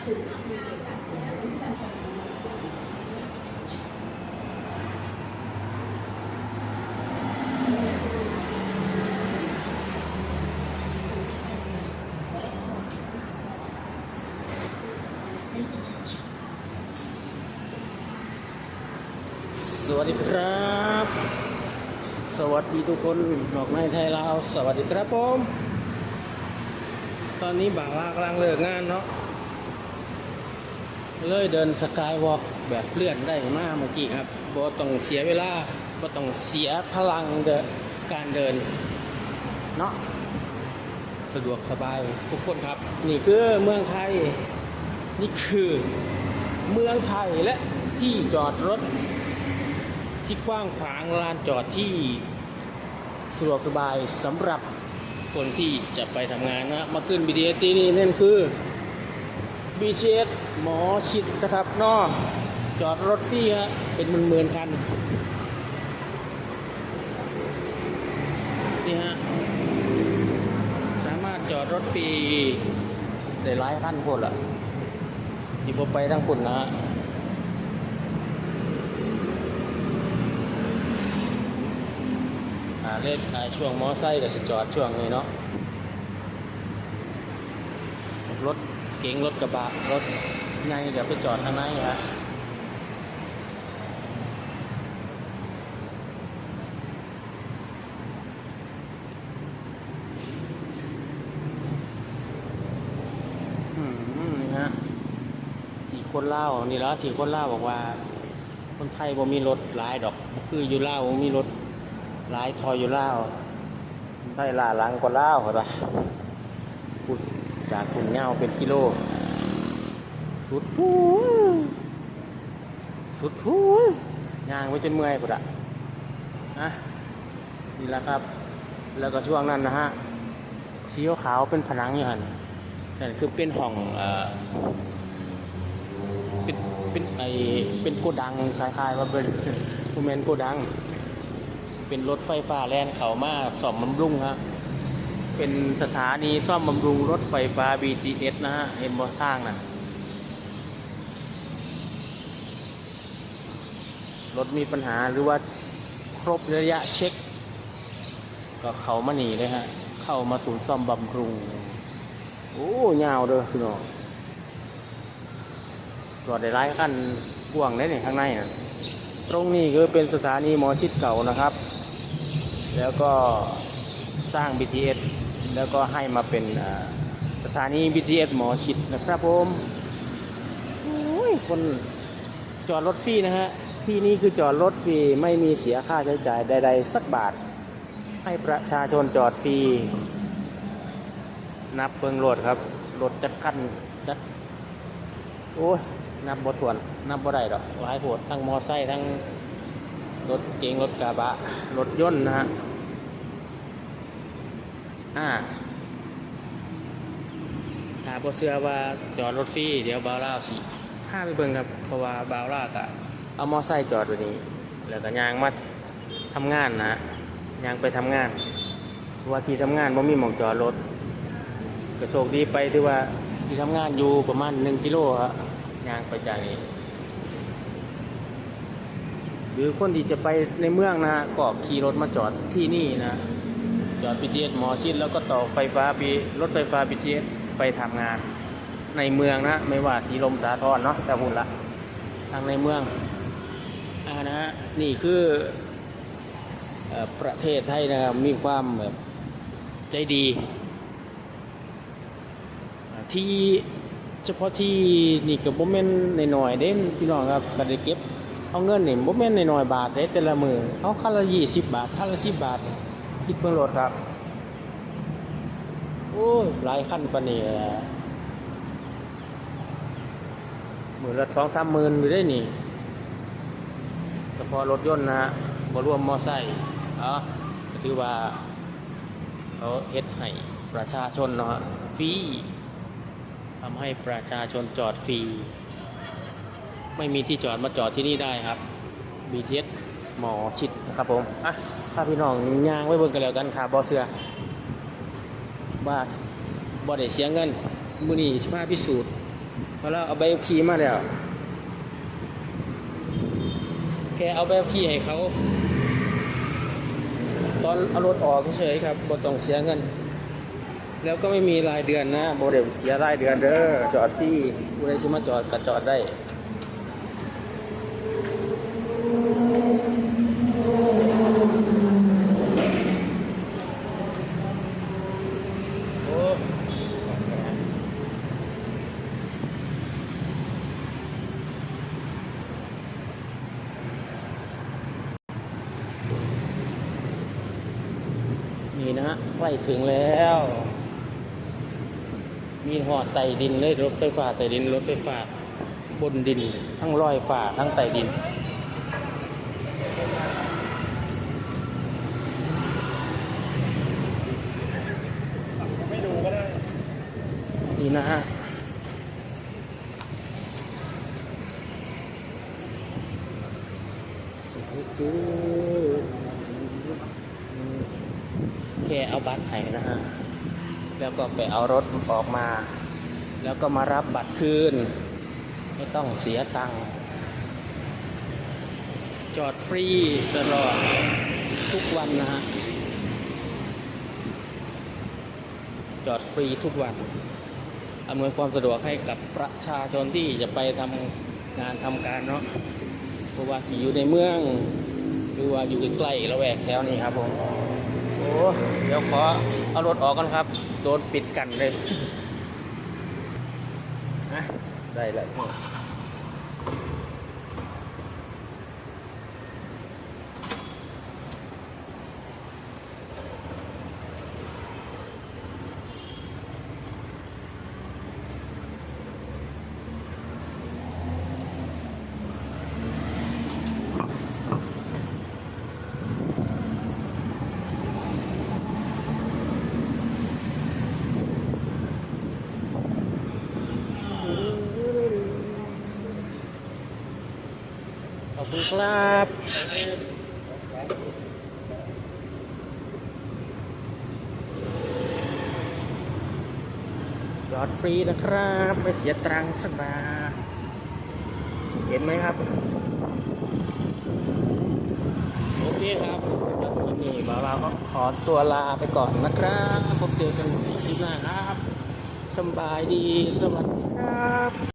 สวัสดีครับ สวัสดีทุกคนดอกไม้ไทยลาว สวัสดีครับผม ตอนนี้บ่าวว่ากำลังเลิกงานเนาะ เลยเดินสกายวอล์กแบบเลื่อนได้มากเมื่อกี้ครับบ่ต้องเสียเวลาบ่ต้องเสียพลังเดนการเดินเนาะสะดวกสบายทุกคนครับ นี่คือเมืองไทย นี่คือเมืองไทยและที่จอดรถ ที่กว้างขวางลานจอดที่สะดวกสบายสำหรับคนที่จะไปทำงานนะ มาขึ้น BTS ที่นี่นั่นคือ BTS หมอชิดนะครับนอจอดรถฟรีฮะเป็นหมื่นๆคันนี่ฮะสามารถจอดรถฟรีได้หลายคันคนละที่ผมไปทั้งปุ่นนะฮะเล่นอาช่วงมอไซค์กับจอดช่วงนี้เนาะรถ เก๋งรถกระบะรถไงเดี๋ยวไปจอดข้างในฮะอืมนี่ฮะที่คนเล่านี่แล้วที่คนเล่าบอกว่า คนไทยบ่มีรถหลายดอก คืออยู่เล่าบ่มีรถหลายทอยอยู่เล่าวไทยล่าหลังก็ล่าเหรอปะ จากคุณเงาเป็นกิโล สุดพูสุดพูนย่างไว้จนเมื่อยกูอะนะนี่แหละครับ แล้วก็ช่วงนั้นนะฮะสีขาวเป็นผนังอยู่หันนั่นคือเป็นห้องเอ่อเป็นเป็นไอเป็นโกดังคล้ายๆว่าเป็นโมเมนโกดัง เป็นรถไฟฟ้าแล่นเขามาซ่อมบำรุงฮะ เป็นสถานีซ่อมบำรุงรถไฟฟ้า BTS นะฮะเห็นบ่ทางนะรถมีปัญหาหรือว่าครบระยะเช็ค ก็เขามาหนีเลยฮะ เข้ามาศูนย์ซ่อมบำรุง โอ้ยาวเด้อพี่น้องจอดได้หลายคันกว้างได้เนี่ยข้างในน่ะตรงนี้คือเป็นสถานีหมอชิดเก่านะครับ แล้วก็สร้าง BTS แล้วก็ให้มาเป็นสถานี BTS หมอชิดนะครับผมโอ้ยคนจอดรถฟรีนะฮะ ที่นี่คือจอดรถฟรีไม่มีเสียค่าใช้จ่ายใด ๆ สักบาท ให้ประชาชนจอดฟรีนับเบิ่งรถครับรถจักคันจักโอ้ยนับบ่ถ้วน นับบ่ได้ดอกหลายโพดทั้งมอไซค์ทั้งรถเก๋งรถกระบะ รถยนต์นะฮะ อ่าถ้าบ่เชื่อว่าจอดรถฟรีเดี๋ยวบ่าวลาวสิพาไปเบิ่งครับ เพราะว่าบ่าวลาวก็เอามอไซค์จอดไว้นี้แล้วก็ยางมาทำงานนะยางไปทำงานเพราะว่าที่ทำงานบ่มีหม่องจอดรถก็โชคดีไปที่ว่าที่ทำงานอยู่ประมาณ1กิโลฮะยางไปจากนี้หรือคนที่จะไปในเมืองนะฮะก็ขี่รถมาจอดที่นี่นะ จอด BTS หมอชิดแล้วก็ต่อไฟฟ้าบีรถไฟฟ้า BTS ไปทำงาน ในเมืองนะ ไม่ว่าสีลมสาทรเนาะแต่หุ่นละทางในเมืองอ่านะฮะนี่คืออประเทศไทยนะครับมีความแบบใจดี ที่เฉพาะที่นี่กับโมเมนในหน่อยๆเด้พี่น้องครับก็ได้เก็บเอาเงินนี่บ่แม่นน้อยๆบาทเด้แต่ละมือเอาคันละ20บบาทคันละ10บาท คิดเบิ่งรถครับ โอ้ยหลายคันปานนี้แหละมือละ2-3หมื่นอยู่ได้นี่เฉพาะรถยนต์นะฮะบ่รวมมอไซค์เอ๋อก็ถือว่าเขาเฮ็ดให้ประชาชนเนาะฮะฟรีทำให้ประชาชนจอดฟรี ไม่มีที่จอดมาจอดที่นี่ได้ครับ BTS หมอชิดนะครับผมอะถ้าพี่น้องย่างไว้เบิ่งกันแล้วกันครับบอเสือว่าบอได้เสียเงินมือนี้สิมาพิสูจน์พอแล้วเอาใบขับขี่มาแล้วแค่เอาใบขับขี่ให้เขา ตอนเอารถออกเฉยๆครับบ่ต้องเสียเงิน แล้วก็ไม่มีรายเดือนนะโมเดลเสียรายเดือนเด้อจอดที่ผู้ใดชิมาจอดก็จอดได้ นี่นะฮะใกล้ถึงแล้ว มีหอดไต่ดินเลยรถไฟฟ้าไต่ดินรถไฟฟ้าบนดิน ทั้งลอยฟ้าทั้งไต่ดินไม่ดูก็ได้นี่นะฮะแค่เอา บัตรให้นะฮะ แล้วก็ไปเอารถออกมา แล้วก็มารับบัตรคืน ไม่ต้องเสียตังค์ จอดฟรีตลอดทุกวันนะฮะ จอดฟรีทุกวัน อำนวยความสะดวกให้กับประชาชนที่จะไปทำงานทำการเนาะ เพราะว่าอยู่ในเมืองหรือว่าอยู่ใกล้ๆละแวกแถวนี้ครับผม โอ้เดี๋ยวขอเอารถออกกันครับ โดนปิดกันเลยอะได้เลย คุณครับจอดฟรีนะครับ ไม่เสียตรังค์สักบาทเห็นไหมครับ โอเคครับสำหรับที่นี่บ่าวเราก็ขอตัวลาไปก่อนนะครับพบเจอกันคลิปหน้าครับสบายดีสวัสดีครับ